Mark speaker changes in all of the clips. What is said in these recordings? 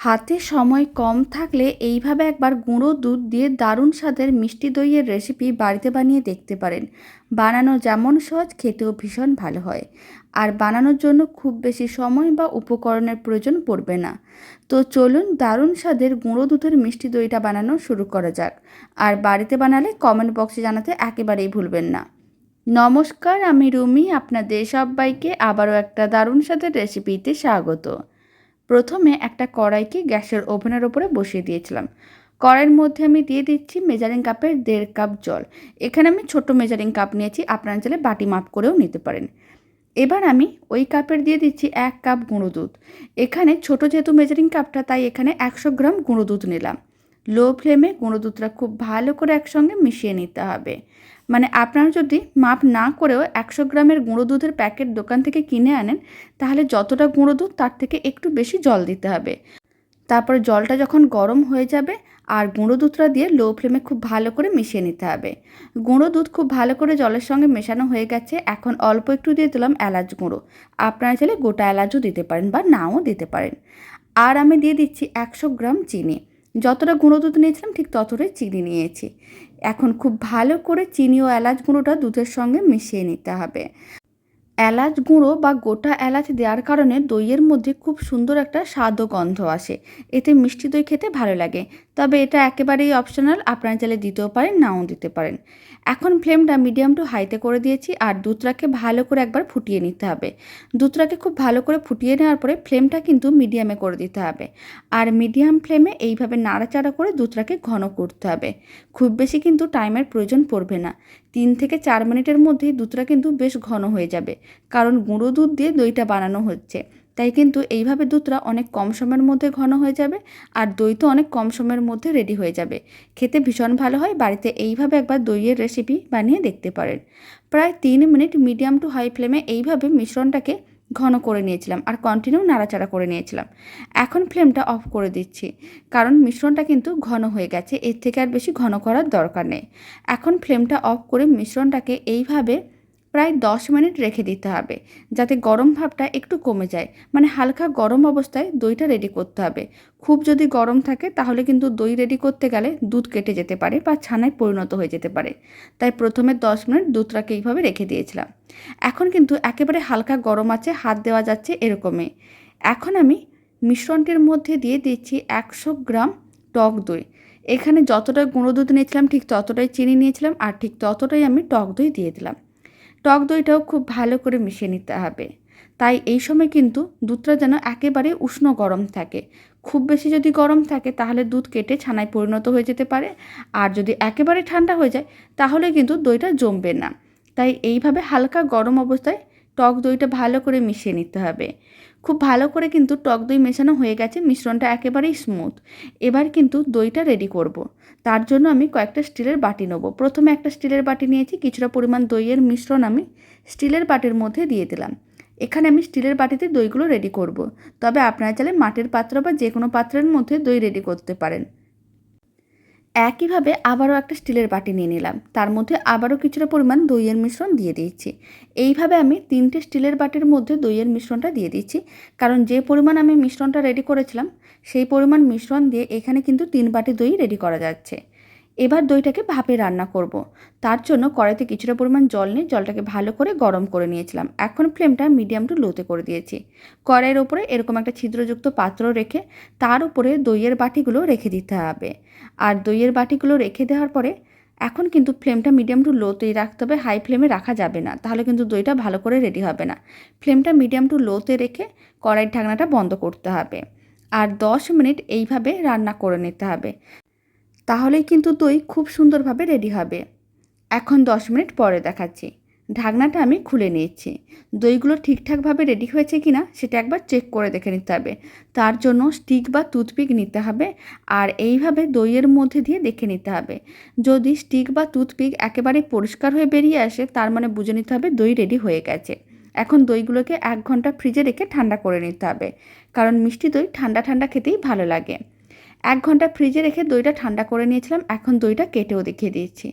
Speaker 1: হাতে সময় কম থাকলে এইভাবে একবার গুঁড়ো দুধ দিয়ে দারুণ স্বাদের মিষ্টি দইয়ের রেসিপি বাড়িতে বানিয়ে দেখতে পারেন। বানানো যেমন সহজ, খেতেও ভীষণ ভালো হয়। আর বানানোর জন্য খুব বেশি সময় বা উপকরণের প্রয়োজন পড়বে না। তো চলুন দারুণ স্বাদের গুঁড়ো দুধের মিষ্টি দইটা বানানো শুরু করা যাক। আর বাড়িতে বানালে কমেন্ট বক্সে জানাতে একেবারেই ভুলবেন না। নমস্কার, আমি রুমি, আপনাদের সবাইকে আবারও একটা দারুণ স্বাদের রেসিপিতে স্বাগত। প্রথমে একটা কড়াইকে গ্যাসের ওভেনের ওপরে বসিয়ে দিয়েছিলাম। কড়াইয়ের মধ্যে আমি দিয়ে দিচ্ছি মেজারিং কাপের দেড় কাপ জল। এখানে আমি ছোট মেজারিং কাপ নিয়েছি, আপনারা চাইলে বাটি মাপ করেও নিতে পারেন। এবার আমি ওই কাপের দিয়ে দিচ্ছি এক কাপ গুঁড়ো দুধ। এখানে ছোট যেহেতু মেজারিং কাপটা, তাই এখানে একশো গ্রাম গুঁড়ো দুধ নিলাম। লো ফ্লেমে গুঁড়ো দুধটা খুব ভালো করে একসঙ্গে মিশিয়ে নিতে হবে। মানে আপনারা যদি মাপ না করেও একশো গ্রামের গুঁড়ো দুধের প্যাকেট দোকান থেকে কিনে আনেন, তাহলে যতটা গুঁড়ো দুধ তার থেকে একটু বেশি জল দিতে হবে। তারপর জলটা যখন গরম হয়ে যাবে, আর গুঁড়ো দুধটা দিয়ে লো ফ্লেমে খুব ভালো করে মিশিয়ে নিতে হবে। গুঁড়ো দুধ খুব ভালো করে জলের সঙ্গে মেশানো হয়ে গেছে, এখন অল্প একটু দিয়ে দিলাম এলাচ গুঁড়ো। আপনারা চাইলে গোটা এলাচও দিতে পারেন বা নাও দিতে পারেন। আর আমি দিয়ে দিচ্ছি একশো গ্রাম চিনি। যতটা গুঁড়ো দুধ নিয়েছিলাম, ঠিক ততটাই চিনি নিয়েছি। এখন খুব ভালো করে চিনি ও এলাচ গুঁড়োটা দুধের সঙ্গে মিশিয়ে নিতে হবে। এলাচ গুঁড়ো বা গোটা এলাচ দেওয়ার কারণে দইয়ের মধ্যে খুব সুন্দর একটা স্বাদ ও গন্ধ আসে। এতে মিষ্টি দই খেতে ভালো লাগে। তবে এটা একেবারেই অপশনাল আপনারা চাইলে দিতেও পারেন, নাও দিতে পারেন। এখন ফ্লেমটা মিডিয়াম টু হাইতে করে দিয়েছি আর দুধটাকে ভালো করে একবার ফুটিয়ে নিতে হবে। দুধটাকে খুব ভালো করে ফুটিয়ে নেওয়ার পরে ফ্লেমটা কিন্তু মিডিয়ামে করে দিতে হবে। আর মিডিয়াম ফ্লেমে এইভাবে নাড়াচাড়া করে দুধটাকে ঘন করতে হবে। খুব বেশি কিন্তু টাইমের প্রয়োজন পড়বে না। তিন থেকে চার মিনিটের মধ্যেই দুধটা কিন্তু বেশ ঘন হয়ে যাবে। কারণ গুঁড়ো দুধ দিয়ে দইটা বানানো হচ্ছে। তাই কিন্তু এইভাবে দুধটা অনেক কম সময়ের মধ্যে ঘন হয়ে যাবে আর দই তো অনেক কম সময়ের মধ্যে রেডি হয়ে যাবে। খেতে ভীষণ ভালো হয়, বাড়িতে এইভাবে একবার দইয়ের রেসিপি বানিয়ে দেখতে পারেন। প্রায় তিন মিনিট মিডিয়াম টু হাই ফ্লেমে এইভাবে মিশ্রণটাকে ঘন করে নিয়েছিলাম আর কন্টিনিউ নাড়াচাড়া করে নিয়েছিলাম। এখন ফ্লেমটা অফ করে দিচ্ছি, কারণ মিশ্রণটা কিন্তু ঘন হয়ে গেছে, এর থেকে আর বেশি ঘন করার দরকার নেই। এখন ফ্লেমটা অফ করে মিশ্রণটাকে এইভাবে প্রায় দশ মিনিট রেখে দিতে হবে, যাতে গরম ভাবটা একটু কমে যায়। মানে হালকা গরম অবস্থায় দইটা রেডি করতে হবে। খুব যদি গরম থাকে, তাহলে কিন্তু দই রেডি করতে গেলে দুধ কেটে যেতে পারে বা ছানায় পরিণত হয়ে যেতে পারে। তাই প্রথমে দশ মিনিট দুধটাকে এইভাবে রেখে দিয়েছিলাম। এখন কিন্তু একেবারে হালকা গরম আছে, হাত দেওয়া যাচ্ছে এরকমই। এখন আমি মিশ্রণটির মধ্যে দিয়ে দিচ্ছি একশো গ্রাম টক দই। এখানে যতটা গুঁড়ো দুধ নিয়েছিলাম, ঠিক ততটাই চিনি নিয়েছিলাম, আর ঠিক ততটাই আমি টক দই দিয়ে দিলাম। টক দইটাও খুব ভালো করে মিশিয়ে নিতে হবে। তাই এই সময় কিন্তু দুধটা যেন একেবারে উষ্ণ গরম থাকে। খুব বেশি যদি গরম থাকে তাহলে দুধ কেটে ছানায় পরিণত হয়ে যেতে পারে। আর যদি একেবারে ঠান্ডা হয়ে যায় তাহলে কিন্তু দইটা জমবে না। তাই এইভাবে হালকা গরম অবস্থায় টক দইটা ভালো করে মিশিয়ে নিতে হবে। খুব ভালো করে কিন্তু টক দই মেশানো হয়ে গেছে, মিশ্রণটা একেবারেই স্মুথ এবার কিন্তু দইটা রেডি করব। তার জন্য আমি কয়েকটা স্টিলের বাটি নেব। প্রথমে একটা স্টিলের বাটি নিয়েছি, কিছুটা পরিমাণ দইয়ের মিশ্রণ আমি স্টিলের বাটির মধ্যে দিয়ে দিলাম। এখানে আমি স্টিলের বাটিতে দইগুলো রেডি করব। তবে আপনারা চাইলে মাটির পাত্র বা যে কোনো পাত্রের মধ্যে দই রেডি করতে পারেন। একইভাবে আবারও একটা স্টিলের বাটি নিয়ে নিলাম। তার মধ্যে আবারও কিছুটা পরিমাণ দইয়ের মিশ্রণ দিয়ে দিয়েছি এইভাবে আমি তিনটে স্টিলের বাটির মধ্যে দইয়ের মিশ্রণটা দিয়ে দিচ্ছি। কারণ যে পরিমাণ আমি মিশ্রণটা রেডি করেছিলাম, সেই পরিমাণ মিশ্রণ দিয়ে এখানে কিন্তু তিন বাটি দই রেডি করা যাচ্ছে। এবার দইটাকে ভাপে রান্না করব। তার জন্য কড়াইতে কিছুটা পরিমাণ জল নিয়ে জলটাকে ভালো করে গরম করে নিয়েছিলাম। এখন ফ্লেমটা মিডিয়াম টু লোতে করে দিয়েছি। কড়াইয়ের ওপরে এরকম একটা ছিদ্রযুক্ত পাত্র রেখে তার উপরে দইয়ের বাটিগুলো রেখে দিতে হবে। আর দইয়ের বাটিগুলো রেখে দেওয়ার পরে এখন কিন্তু ফ্লেমটা মিডিয়াম টু লোতেই রাখতে হবে। হাই ফ্লেমে রাখা যাবে না। তাহলে কিন্তু দইটা ভালো করে রেডি হবে না। ফ্লেমটা মিডিয়াম টু লোতে রেখে কড়াইয়ের ঢাকনাটা বন্ধ করতে হবে। আর দশ মিনিট এইভাবে রান্না করে নিতে হবে। তাহলেই কিন্তু দই খুব সুন্দরভাবে রেডি হবে। এখন দশ মিনিট পরে দেখাচ্ছি। ঢাকনাটা আমি খুলে নিয়েছি। দইগুলো ঠিকঠাকভাবে রেডি হয়েছে কি না সেটা একবার চেক করে দেখে নিতে হবে। তার জন্য স্টিক বা টুথপিক নিতে হবে আর এইভাবে দইয়ের মধ্যে দিয়ে দেখে নিতে হবে। যদি স্টিক বা টুথপিক একেবারে পরিষ্কার হয়ে বেরিয়ে আসে, তার মানে বুঝে নিতে হবে দই রেডি হয়ে গেছে। এখন দইগুলোকে এক ঘণ্টা ফ্রিজে রেখে ঠান্ডা করে নিতে হবে। কারণ মিষ্টি দই ঠান্ডা ঠান্ডা খেতেই ভালো লাগে। এক ঘণ্টা ফ্রিজে রেখে দইটা ঠান্ডা করে নিয়েছিলাম, এখন দইটা কেটেও দেখিয়ে দিয়েছি।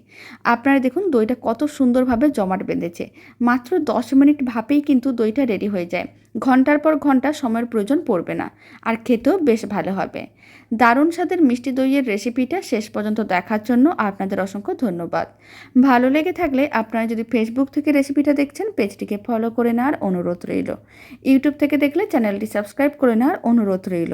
Speaker 1: আপনারা দেখুন দইটা কত সুন্দরভাবে জমাট বেঁধেছে। মাত্র দশ মিনিট ভাপেই কিন্তু দইটা রেডি হয়ে যায়। ঘণ্টার পর ঘণ্টা সময়ের প্রয়োজন পড়বে না, আর খেতেও বেশ ভালো হবে। দারুণ স্বাদের মিষ্টি দইয়ের রেসিপিটা শেষ পর্যন্ত দেখার জন্য আপনাদের অসংখ্য ধন্যবাদ। ভালো লেগে থাকলে আপনারা যদি ফেসবুক থেকে রেসিপিটা দেখছেন, পেজটিকে ফলো করে নেওয়ার অনুরোধ রইল। ইউটিউব থেকে দেখলে চ্যানেলটি সাবস্ক্রাইব করে নেওয়ার অনুরোধ রইল।